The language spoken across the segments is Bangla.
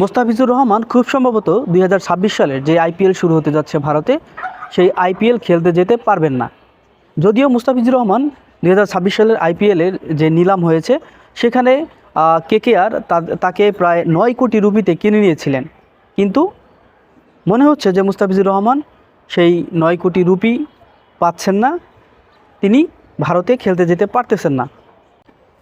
মোস্তাফিজুর রহমান খুব সম্ভবত দুই হাজার ছাব্বিশ সালের যে আইপিএল শুরু হতে যাচ্ছে ভারতে, সেই আইপিএল খেলতে যেতে পারবেন না। যদিও মুস্তাফিজুর রহমান দুই হাজার ছাব্বিশ সালের আইপিএলের যে নিলাম হয়েছে, সেখানে কেকেআর তাকে প্রায় নয় কোটি রুপিতে কিনে নিয়েছিলেন। কিন্তু মনে হচ্ছে যে মুস্তাফিজুর রহমান সেই নয় কোটি রুপি পাচ্ছেন না, তিনি ভারতে খেলতে যেতে পারতেছেন না।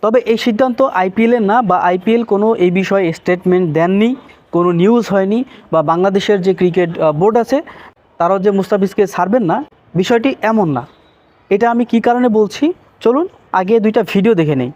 তবে এই সিদ্ধান্ত আইপিএলের না, বা আইপিএল কোনো এই বিষয়ে স্টেটমেন্ট দেননি, কোনো নিউজ হয়নি, বা বাংলাদেশের যে ক্রিকেট বোর্ড আছে, তারাও যে মুস্তাফিজকে ছাড়বেন না, বিষয়টি এমন না। এটা আমি কি কারণে বলছি? চলুন আগে দুইটা ভিডিও দেখে নেই।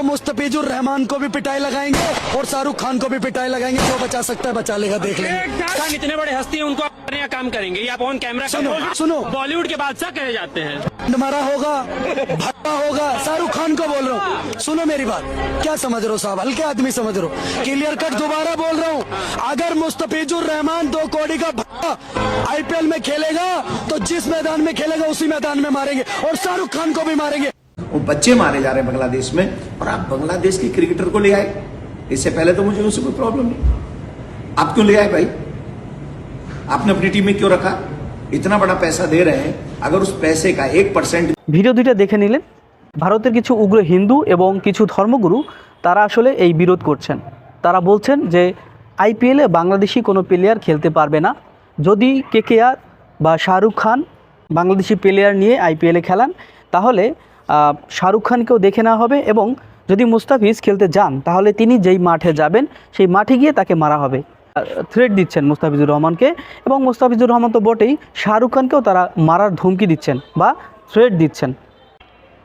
तो मुस्तफिजुर रहमान को भी पिटाई लगाएँगे और शाहरुख खान को भी पिटाई लगाएँगे। जो बचा सकता है बचा लेगा देख लेंगे। खान इतने बड़े हस्ती हैं उनको काम करेंगे। या ऑन कैमरा सुनो, सुनो। बॉलीवुड के बादशाह कहे जाते हैं। मारा होगा भट्टा होगा शाहरुख खान को बोल रहा हूँ। सुनो मेरी बात क्या समझ रहे हो साहब? हल्के आदमी समझ रहे हो। क्लियर कट दोबारा बोल रहा हूँ। अगर मुस्तफिजुर रहमान दो कौड़ी का भट्टा आईपीएल में खेलेगा तो जिस मैदान में खेलेगा उसी मैदान में मारेंगे और शाहरुख खान को भी मारेंगे। वो बच्चे मारे जा रहे हैं बांग्लादेश में और आप बांग्लादेश के क्रिकेटर को ले आए इससे पहले तो मुझे उससे कोई प्रॉब्लम नहीं आप क्यों ले आए भाई आपने अपनी टीम में क्यों रखा इतना बड़ा पैसा दे रहे हैं अगर उस पैसे का एक परसेंट ভিডিও দুইটা দেখে নিলেন ভারতের কিছু উগ্র হিন্দু এবং কিছু ধর্মগুরু তারা আসলে এই বিরোধ করছেন তারা বলছেন যে আইপিএলে বাংলাদেশি কোনো প্লেয়ার খেলতে পারবে না যদি কেকেআর বা শাহরুখ খান বাংলাদেশি প্লেয়ার নিয়ে আইপিএলে খেলান তাহলে আহ, শাহরুখ খানকেও দেখে নেওয়া হবে এবং যদি মুস্তাফিজ খেলতে যান, তাহলে তিনি যেই মাঠে যাবেন, সেই মাঠে গিয়ে তাকে মারা হবে। থ্রেট দিচ্ছেন মুস্তাফিজুর রহমানকে এবং মুস্তাফিজুর রহমান তো বটেই, শাহরুখ খানকেও তারা মারার ধমকি দিচ্ছেন বা থ্রেট দিচ্ছেন।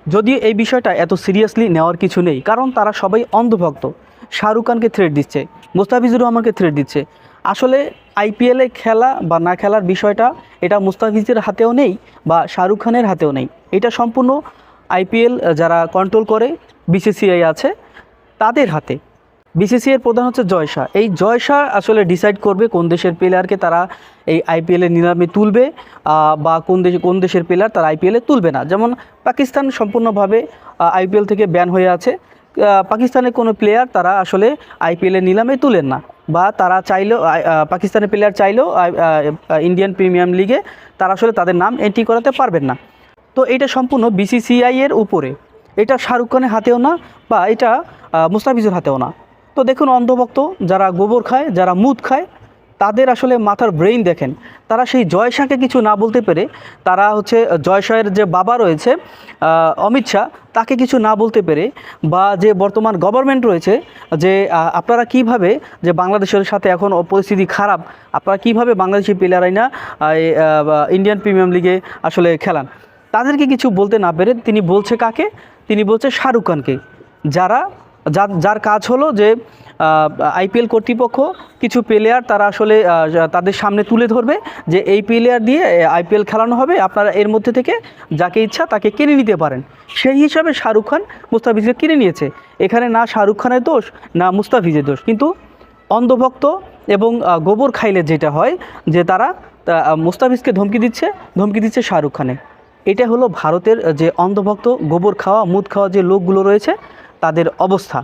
যদিও এই বিষয়টা এত সিরিয়াসলি নেওয়ার কিছু নেই, কারণ তারা সবাই অন্ধভক্ত। শাহরুখ খানকে থ্রেট দিচ্ছে, মুস্তাফিজুর রহমানকে থ্রেট দিচ্ছে। আসলে আইপিএলে খেলা বা না খেলার বিষয়টা এটা মুস্তাফিজের হাতেও নেই বা শাহরুখ খানের হাতেও নেই। এটা সম্পূর্ণ আইপিএল যারা কন্ট্রোল করে বিসিসিআই আছে, তাদের হাতে। বিসিসিআইয়ের প্রধান হচ্ছে জয় শাহ। এই জয় শাহ আসলে ডিসাইড করবে কোন দেশের প্লেয়ারকে তারা এই আইপিএলের নিলামে তুলবে বা কোন দেশে, কোন দেশের প্লেয়ার তারা আইপিএলে তুলবে না। যেমন পাকিস্তান সম্পূর্ণভাবে আইপিএল থেকে ব্যান হয়ে আছে। পাকিস্তানের কোনো প্লেয়ার তারা আসলে আইপিএলের নিলামে তুলেন না। বা তারা চাইলেও পাকিস্তানের প্লেয়ার চাইলেও ইন্ডিয়ান প্রিমিয়াম লিগে তারা আসলে তাদের নাম এন্ট্রি করাতে পারবেন না। তো এটা সম্পূর্ণ বিসিসিআই এর উপরে। এটা শাহরুখ খানের হাতেও না বা এটা মুস্তাফিজুর হাতেও না। তো দেখুন অন্ধভক্ত, যারা গোবর খায়, যারা মুদ খায়, তাদের আসলে মাথার ব্রেইন দেখেন। তারা সেই জয়শাকে কিছু না বলতে পেরে তারা হচ্ছে জয়শাহের যে বাবা রয়েছে অমিত শাহ, তাকে কিছু না বলতে পেরে বা যে বর্তমান গভর্নমেন্ট রয়েছে, যে আপনারা কীভাবে যে বাংলাদেশের সাথে এখন পরিস্থিতি খারাপ, আপনারা কীভাবে বাংলাদেশি প্লেয়ারাই না ইন্ডিয়ান প্রিমিয়াম লিগে আসলে খেলান? তাদেরকে কিছু বলতে না পেরে তিনি বলছে কাকে? তিনি বলছে শাহরুখ খানকে। যারা, যার যার কাজ হলো যে আইপিএল কর্তৃপক্ষ কিছু প্লেয়ার তারা আসলে তাদের সামনে তুলে ধরবে যে এই প্লেয়ার দিয়ে আইপিএল খেলানো হবে। আপনারা এর মধ্যে থেকে যাকে ইচ্ছা তাকে কিনে নিতে পারেন। সেই হিসাবে শাহরুখ খান মুস্তাফিজকে কিনে নিয়েছে। এখানে না শাহরুখ খানের দোষ, না মুস্তাফিজের দোষ। কিন্তু অন্ধভক্ত এবং গোবর খাইলে যেটা হয়, যে তারা মুস্তাফিজকে ধমকি দিচ্ছে ধমকি দিচ্ছে শাহরুখ খানে এটা হলো ভারতের যে অন্ধভক্ত গোবর খাওয়া মুদ খাওয়া যে লোকগুলো রয়েছে তাদের অবস্থা।